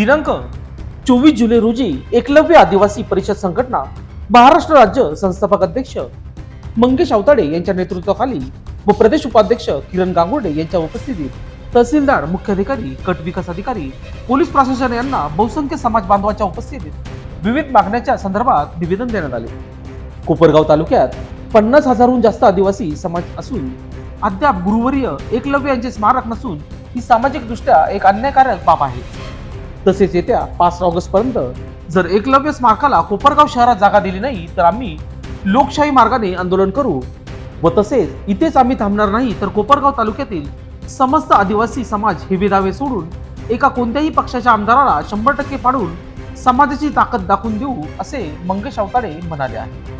दिनांक चोवीस जुलै रोजी एकलव्य आदिवासी परिषद संघटना महाराष्ट्र राज्य संस्थापक अध्यक्ष मंगेश अवताडे यांच्या नेतृत्वाखाली व प्रदेश उपाध्यक्ष किरण गांगुर्डे यांच्या उपस्थितीत तहसीलदार मुख्याधिकारी कट गट विकास अधिकारी पोलीस प्रशासन यांना बहुसंख्य समाज बांधवांच्या उपस्थितीत विविध मागण्याच्या संदर्भात निवेदन देण्यात आले. कोपरगाव तालुक्यात पन्नास हजारहून जास्त आदिवासी समाज असून अद्याप गुरुवर्य एकलव्य यांचे स्मारक नसून ही सामाजिकदृष्ट्या एक अन्यायकारक बाब आहे. तसेच येत्या पाच ऑगस्ट पर्यंत जर एकलव्य स्मारकाला कोपरगाव शहरात जागा दिली नाही तर आम्ही लोकशाही मार्गाने आंदोलन करू. व तसेच इथेच आम्ही थांबणार नाही तर कोपरगाव तालुक्यातील समस्त आदिवासी समाज हे विधावे सोडून एका कोणत्याही पक्षाच्या आमदाराला शंभर टक्के पाडून समाजाची ताकद दाखवून देऊ असे मंगेश अवताडे म्हणाले आहे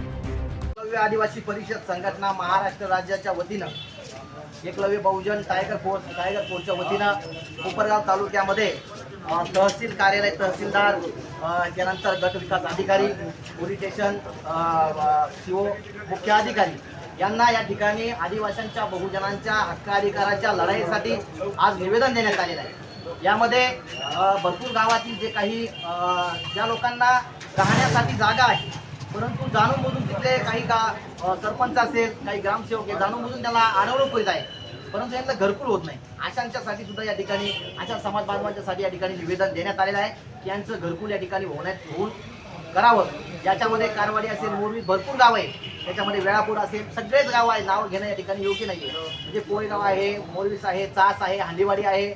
आदिवासी परिषद संघटना महाराष्ट्र राज्याच्या वतीनं Eklavya Bahujan tiger force tiger फोर्सच्या वतीनं कोपरगाव तालुक्यामध्ये तहसील कार्यालय तहसीलदार त्यानंतर गट विकास अधिकारी पोलीस स्टेशन सीओ मुख्य अधिकारी. यांना या ठिकाणी आदिवासींच्या बहुजनांच्या हक्काधिकाराच्या लढाईसाठी आज निवेदन देण्यात आलेलं आहे. यामध्ये भरपूर गावातील जे काही ज्या लोकांना राहण्यासाठी जागा आहे परंतु जाणून बुजून तिथले काही का सरपंच असेल काही ग्रामसेवक हे जाणून बुजून त्याला अडवणूक करीत आहे परंतु यांना घरकुल होत नाही. अशांच्यासाठी सुद्धा या ठिकाणी अशा समाज बांधवांच्यासाठी या ठिकाणी निवेदन देण्यात आलेलं आहे की यांचं घरकुल या ठिकाणी होण्यात होऊन करावं. याच्यामध्ये कारवाडी असेल मोरवी भरपूर गाव आहे त्याच्यामध्ये वेळापूर असेल सगळेच गाव आहे नाव घेणं या ठिकाणी योग्य नाही आहे म्हणजे कोळेगाव आहे मोरवीस आहे चास आहे हांडीवाडी आहे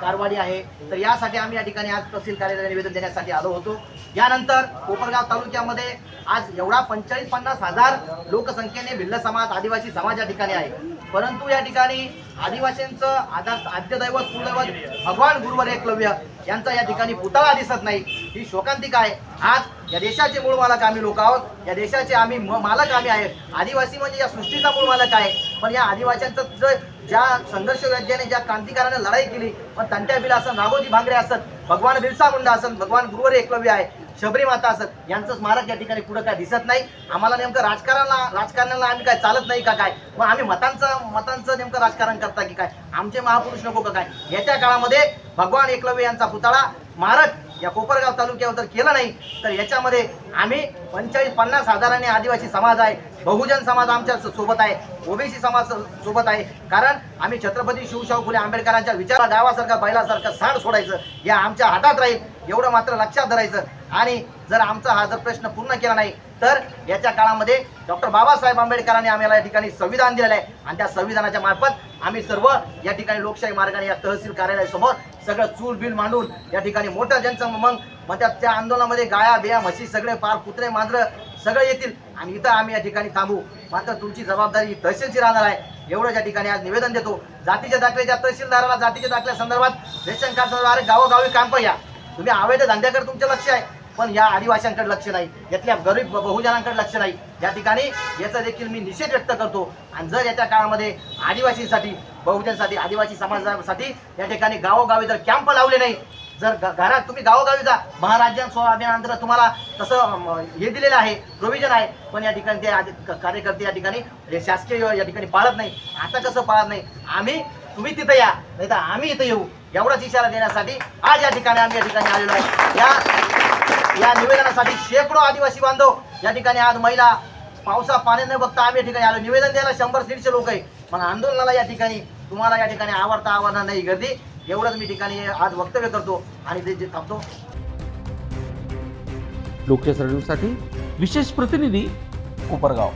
कारवाडी आहे. तर यासाठी आम्ही या ठिकाणी आज तहसील कार्यालयाला निवेदन देण्यासाठी आलो होतो. यानंतर कोपरगाव तालुक्यामध्ये आज एवढा पंचेचाळीस पन्नास हजार लोकसंख्येने भिल्ल समाज आदिवासी समाज या ठिकाणी आहे. परंतु या ठिकाणी आदिवासींचं आधार आद्यदैवत कुलदैवत भगवान गुरुवर एकलव्य यांचा या ठिकाणी पुतळा दिसत नाही. ही शोकांतिका आहे. आज या देशाचे मूळ मालक आम्ही लोक आहोत. या देशाचे आम्ही म- मालक आम्ही आहेत. आदिवासी म्हणजे या सृष्टीचा मूळ मालक आहे. पण या आदिवासींचं जर ज्या संघर्ष वैद्याने ज्या क्रांतिकाराने लढाई केली पण तंट्या बिल असत नागोजी भांगरे असत भगवान बिरसा मुंडा असत भगवान गुरुवर एकलव्य आहे शबरी माता असत यांचं स्मारक या ठिकाणी पुढं काय दिसत नाही. आम्हाला नेमकं राजकारणाला राजकारणाला आम्ही काय चालत नाही का काय? मग आम्ही मतांचं मतांचं नेमकं राजकारण करता की काय? आमचे महापुरुष नको का काय? येत्या काळामध्ये भगवान एकलव्य यांचा पुतळा स्मारक या कोपरगाव तालुक्यावर जर केलं नाही तर याच्यामध्ये आम्ही पंचेचाळीस पन्नास हजाराने आदिवासी समाज आहे बहुजन समाज आमच्यासोबत आहे ओबीसी समाज सोबत आहे. कारण आम्ही छत्रपती शिवशाहू फुले आंबेडकरांच्या विचारा गावासारखा बैलासारखं साड सोडायचं या आमच्या हातात राहील एवढं मात्र लक्षात धरायचं. आणि जर आमचा हा जर प्रश्न पूर्ण केला नाही तर याच्या काळामध्ये डॉक्टर बाबासाहेब आंबेडकरांनी आम्हाला या ठिकाणी संविधान दिलेलं आहे. आणि त्या संविधानाच्या मार्फत आम्ही सर्व या ठिकाणी लोकशाही मार्गाने या तहसील कार्यालयासमोर सगळं चूल बिल मांडून या ठिकाणी मोठं ज्यांचा मग मग त्या त्या आंदोलनामध्ये गाया बिया म्हशी सगळे पार कुत्रे मांजरं सगळे येतील. आणि इथं आम्ही या ठिकाणी थांबू. मात्र तुमची जबाबदारी तहसीलची राहणार आहे. एवढं या ठिकाणी आज निवेदन देतो. जातीच्या दाखल्याच्या तहसीलदाराला जातीच्या दाखल्या संदर्भात रेशन कार्ड संदर्भात गावोगावी काम या तुम्ही अवैध धंद्याकडे तुमचं लक्ष आहे. पण या आदिवासींकडे लक्ष नाही. यातल्या गरीब बहुजनांकडे लक्ष नाही. या ठिकाणी याचा देखील मी निषेध व्यक्त करतो. आणि जर याच्या काळामध्ये आदिवासींसाठी बहुजनसाठी आदिवासी समाजासाठी या ठिकाणी गावोगावी जर कॅम्प लावले नाही जर घरात तुम्ही गावोगावी जा महाराज्यां स्वाभियानांतर्गत तुम्हाला तसं हे दिलेलं आहे प्रोव्हिजन आहे. पण या ठिकाणी ते कार्यकर्ते या ठिकाणी शासकीय या ठिकाणी पाळत नाही. आता कसं पाळत नाही? आम्ही तुम्ही तिथं या नाही तर आम्ही इथं येऊ. एवढाच इशारा देण्यासाठी आज या ठिकाणी आम्ही या ठिकाणी आलेलो आहे. या या निवेदनासाठी शेकडो आदिवासी बांधव या ठिकाणी आज महिला पावसा पाणी बघता आम्ही या ठिकाणी आलो. निवेदन द्यायला शंभर दीडशे लोक आहे. पण आंदोलनाला या ठिकाणी तुम्हाला या ठिकाणी आवडता आवडणार नाही गर्दी. एवढंच मी ठिकाणी आज वक्तव्य करतो आणि ते जे थांबतो. लोकशाही साठी विशेष प्रतिनिधी कोपरगाव.